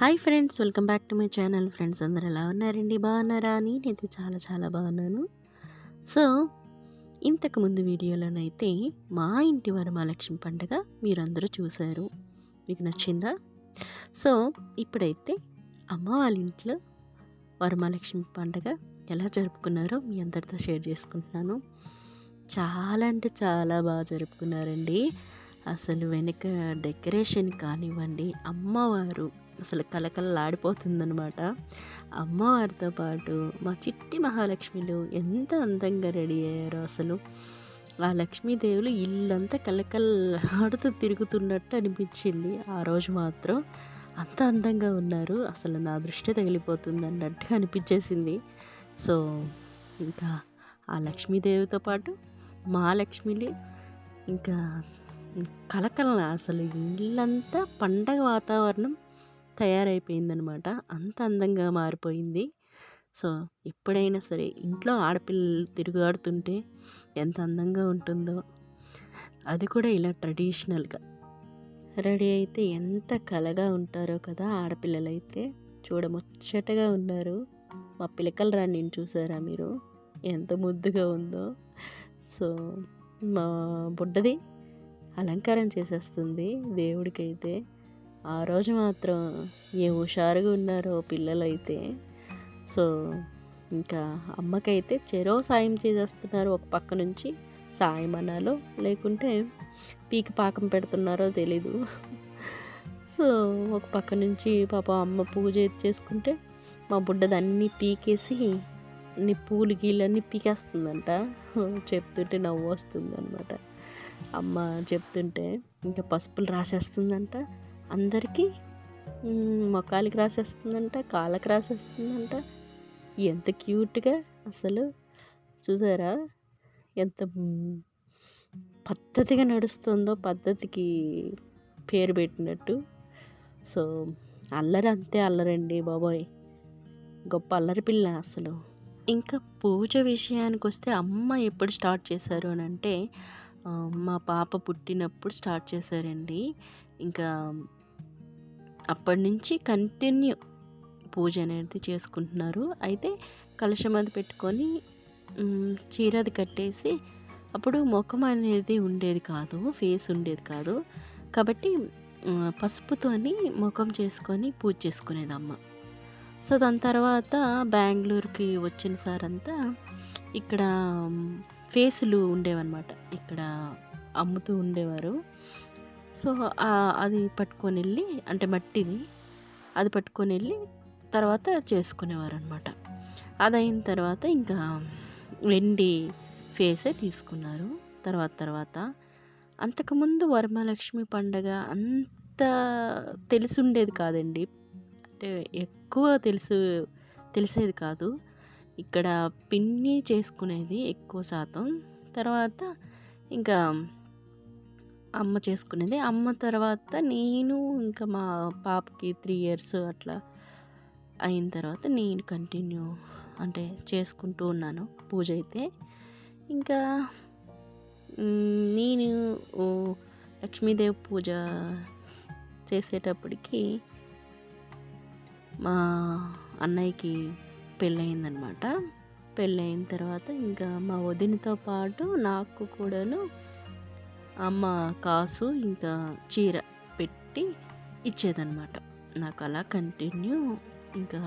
Hi friends welcome back to my channel. Friends అందరు ఎలా ఉన్నారండి? బాగున్నారా అని? నేనైతే చాలా చాలా బాగున్నాను. సో ఇంతకుముందు వీడియోలోనైతే మా ఇంటి వరమహాలక్ష్మి పండుగ మీరందరూ చూశారు. మీకు నచ్చిందా? సో ఇప్పుడైతే అమ్మ వాళ్ళ ఇంట్లో వరమహాలక్ష్మి పండుగ ఎలా జరుపుకున్నారో మీ అందరితో షేర్ చేసుకుంటున్నాను. చాలా అంటే చాలా బాగా జరుపుకున్నారండి. అసలు వెనక డెకరేషన్ కానివ్వండి అమ్మవారు అసలు కలకలలాడిపోతుందనమాట అమ్మవారితో పాటు మా చిట్టి మహాలక్ష్మిలు ఎంత అందంగా రెడీ అయ్యారో అసలు. ఆ లక్ష్మీదేవులు ఇల్లంతా కలకల్లాడుతూ తిరుగుతున్నట్టు అనిపించింది. ఆ రోజు మాత్రం అంత అందంగా ఉన్నారు. అసలు నా దృష్టి తగిలిపోతుంది అన్నట్టుగా అనిపించేసింది. సో ఇంకా ఆ లక్ష్మీదేవితో పాటు మా లక్ష్మిలు ఇంకా కలకల అసలు ఇల్లంతా పండగ వాతావరణం తయారైపోయిందనమాట. అంత అందంగా మారిపోయింది. సో ఎప్పుడైనా సరే ఇంట్లో ఆడపిల్లలు తిరుగాడుతుంటే ఎంత అందంగా ఉంటుందో అది కూడా ఇలా ట్రెడిషనల్గా. రెడీ అయితే ఎంత కలగా ఉంటారో కదా ఆడపిల్లలైతే. చూడముచ్చటగా ఉన్నారు. మా పిలకల రాణిని చూసారా మీరు? ఎంత ముద్దుగా ఉందో. సో మా బుడ్డది అలంకారం చేసేస్తుంది దేవుడికైతే. ఆ రోజు మాత్రం ఏ హుషారుగా ఉన్నారో పిల్లలైతే. సో ఇంకా అమ్మకైతే చెరో సాయం చేసేస్తున్నారు. ఒక పక్క నుంచి సాయం అనాలో లేకుంటే పీకి పాకం పెడుతున్నారో తెలీదు. సో ఒక పక్క నుంచి పాప అమ్మ పూజ చేసుకుంటే మా బుడ్డదన్నీ పీకేసి అన్ని పూలు గీళ్ళన్నీ పీకేస్తుందంట. చెప్తుంటే నవ్వు వస్తుంది అనమాట అమ్మ చెప్తుంటే ఇంకా పసుపులు రాసేస్తుందంట. అందరికీ మొఖాలకి రాసేస్తుందంట కాళ్ళకి రాసేస్తుందంట. ఎంత క్యూట్గా అసలు చూసారా? ఎంత పద్ధతిగా నడుస్తుందో పద్ధతికి పేరు పెట్టినట్టు. సో అల్లరి అంతే అల్లరండి బాబోయ్. గొప్ప అల్లరి పిల్ల అసలు. ఇంకా పూజ విషయానికి వస్తే అమ్మ ఎప్పుడు స్టార్ట్ చేశారు అని అంటే మా పాప పుట్టినప్పుడు స్టార్ట్ చేశారండి. ఇంకా అప్పటి నుంచి కంటిన్యూ పూజ అనేది చేసుకుంటున్నారు. అయితే కలుషం అది పెట్టుకొని చీరది కట్టేసి అప్పుడు ముఖం అనేది ఉండేది కాదు ఫేస్ ఉండేది కాదు. కాబట్టి పసుపుతోని ముఖం చేసుకొని పూజ చేసుకునేది అమ్మ సో దాని తర్వాత బెంగళూరుకి వచ్చిన సార్ అంతా ఇక్కడ ఫేసులు ఉండేవన్నమాట. ఇక్కడ అమ్ముతూ ఉండేవారు. సో అది పట్టుకొని వెళ్ళి అంటే మట్టిది అది పట్టుకొని వెళ్ళి తర్వాత చేసుకునేవారు అనమాట అది అయిన తర్వాత ఇంకా వెండి ఫేసే తీసుకున్నారు. తర్వాత తర్వాత అంతకుముందు వరమలక్ష్మి పండగ అంత తెలిసి ఉండేది కాదండి. అంటే ఎక్కువ తెలుసు తెలిసేది కాదు. ఇక్కడ పిన్ని చేసుకునేది ఎక్కువ శాతం. తర్వాత ఇంకా అమ్మ చేసుకునేది. అమ్మ తర్వాత నేను ఇంకా మా పాపకి త్రీ ఇయర్స్ అట్లా అయిన తర్వాత నేను కంటిన్యూ అంటే చేసుకుంటూ ఉన్నాను పూజ అయితే. ఇంకా నేను లక్ష్మీదేవి పూజ చేసేటప్పటికి మా అన్నయ్యకి పెళ్ళయిందనమాట. పెళ్ళయిన తర్వాత ఇంకా మా వదినతో పాటు నాకు కూడాను అమ్మ కాసు ఇంకా చీర పెట్టి ఇచ్చేదన్నమాట. నాకు అలా కంటిన్యూ ఇంకా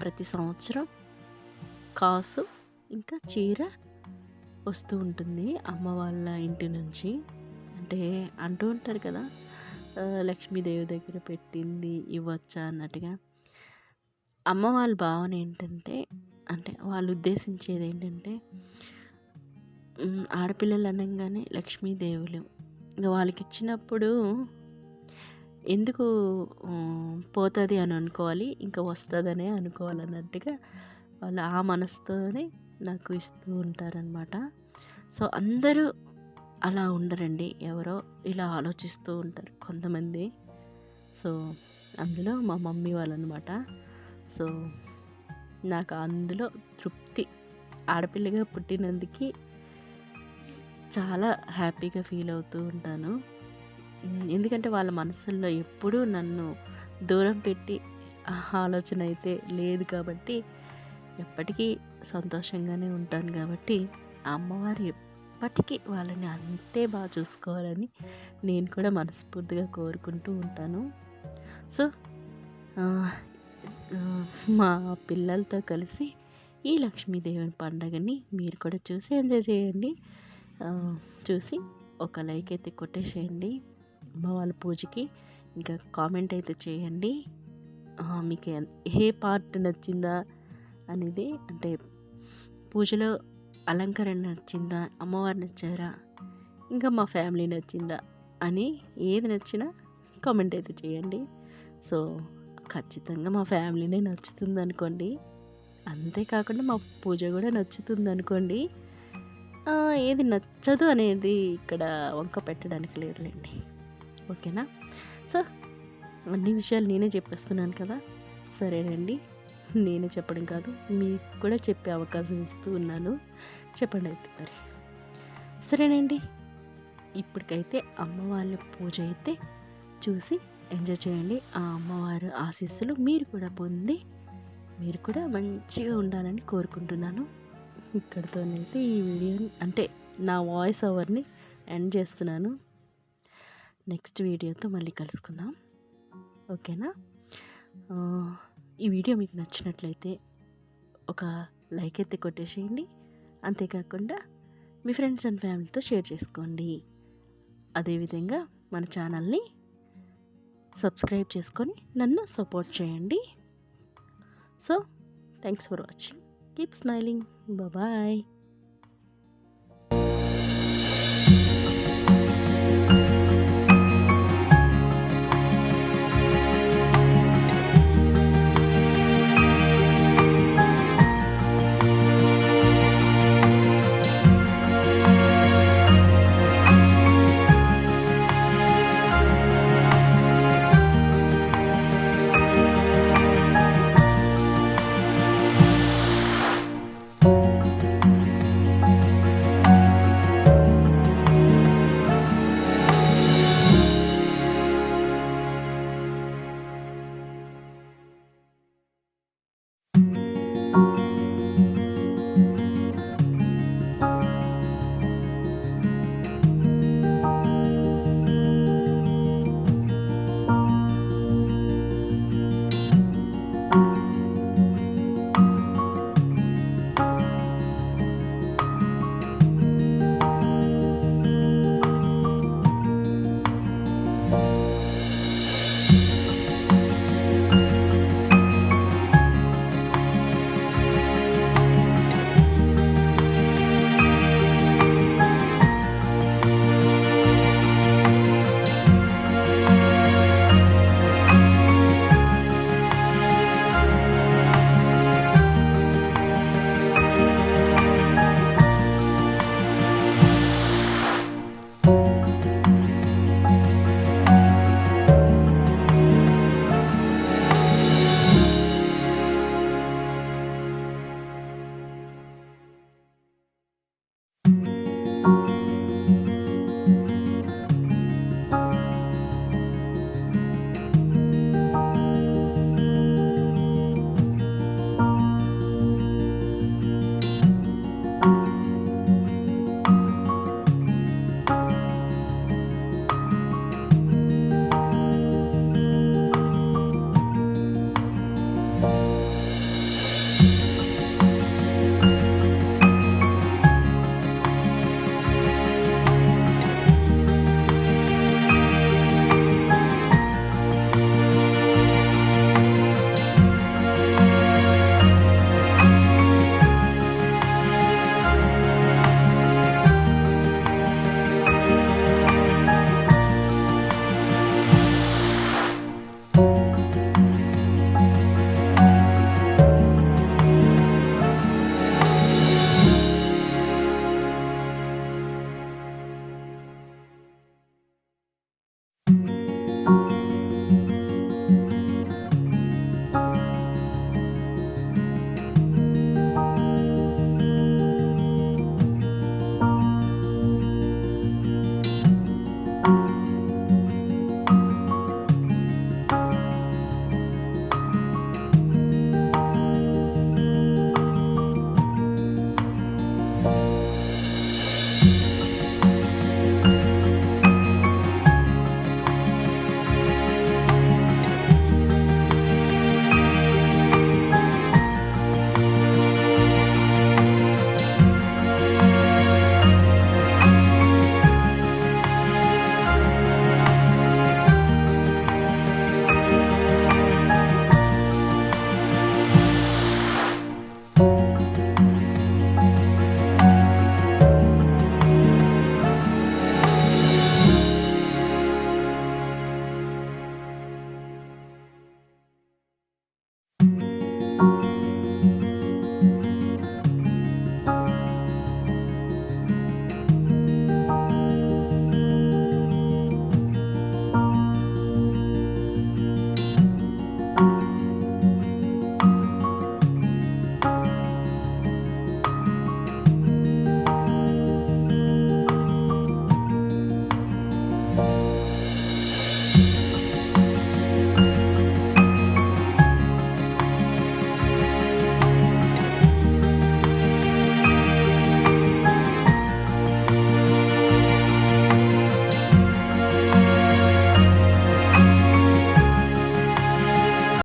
ప్రతి సంవత్సరం కాసు ఇంకా చీర వస్తూ ఉంటుంది అమ్మ వాళ్ళ ఇంటి నుంచి. అంటే అంటూ ఉంటారు కదా లక్ష్మీదేవి దగ్గర పెట్టింది ఇవ్వచ్చా అన్నట్టుగా. అమ్మ వాళ్ళ భావన ఏంటంటే అంటే వాళ్ళు ఉద్దేశించేది ఏంటంటే ఆడపిల్లలు అనగానే లక్ష్మీదేవులు. ఇంకా వాళ్ళకి ఇచ్చినప్పుడు ఎందుకు పోతుంది అని అనుకోవాలి ఇంకా వస్తుందనే అనుకోవాలన్నట్టుగా వాళ్ళు ఆ మనసుతోనే నాకు ఇస్తూ ఉంటారనమాట సో అందరూ అలా ఉండరండి ఎవరో ఇలా ఆలోచిస్తూ ఉంటారు కొంతమంది. సో అందులో మా మమ్మీ వాళ్ళు అనమాట సో నాకు అందులో తృప్తి. ఆడపిల్లగా పుట్టినందుకు చాలా హ్యాపీగా ఫీల్ అవుతూ ఉంటాను. ఎందుకంటే వాళ్ళ మనసుల్లో ఎప్పుడూ నన్ను దూరం పెట్టి ఆలోచన అయితే లేదు కాబట్టి ఎప్పటికీ సంతోషంగానే ఉంటాను కాబట్టి అమ్మవారు ఎప్పటికీ వాళ్ళని అంతే బాగా చూసుకోవాలని నేను కూడా మనస్ఫూర్తిగా కోరుకుంటూ ఉంటాను. సో మా పిల్లలతో కలిసి ఈ లక్ష్మీదేవి పండగని మీరు కూడా చూసి ఎంజాయ్ చేయండి. చూసి ఒక లైక్ అయితే కొట్టేసేయండి. అమ్మ వాళ్ళ పూజకి ఇంకా కామెంట్ అయితే చేయండి. మీకు ఏ పార్ట్ నచ్చిందా అనేది అంటే పూజలో అలంకరణ నచ్చిందా అమ్మవారు నచ్చారా ఇంకా మా ఫ్యామిలీ నచ్చిందా అని ఏది నచ్చినా కామెంట్ అయితే చేయండి. సో ఖచ్చితంగా మా ఫ్యామిలీనే నచ్చుతుంది అనుకోండి అంతేకాకుండా మా పూజ కూడా నచ్చుతుంది అనుకోండి ఏది నచ్చదు అనేది ఇక్కడ వంక పెట్టడానికి లేదులేండి. ఓకేనా? సో అన్ని విషయాలు నేనే చెప్పేస్తున్నాను కదా? సరేనండి. నేనే చెప్పడం కాదు మీకు కూడా చెప్పే అవకాశం ఇస్తూ ఉన్నాను. చెప్పండి అయితే మరి. సరేనండి. ఇప్పటికైతే అమ్మవారి పూజ అయితే చూసి ఎంజాయ్ చేయండి. ఆ అమ్మవారు ఆశీస్సులు మీరు కూడా పొంది మీరు కూడా మంచిగా ఉండాలని కోరుకుంటున్నాను. ఇక్కడితోనైతే ఈ వీడియోని అంటే నా వాయిస్ ఓవర్ని ఎండ్ చేస్తున్నాను. నెక్స్ట్ వీడియోతో మళ్ళీ కలుసుకుందాం. ఓకేనా? ఈ వీడియో మీకు నచ్చినట్లయితే ఒక లైక్ అయితే కొట్టేసేయండి. అంతేకాకుండా మీ ఫ్రెండ్స్ అండ్ ఫ్యామిలీతో షేర్ చేసుకోండి. అదేవిధంగా మన ఛానల్ని సబ్స్క్రైబ్ చేసుకొని నన్ను సపోర్ట్ చేయండి. So thanks for watching Keep smiling. Bye-bye.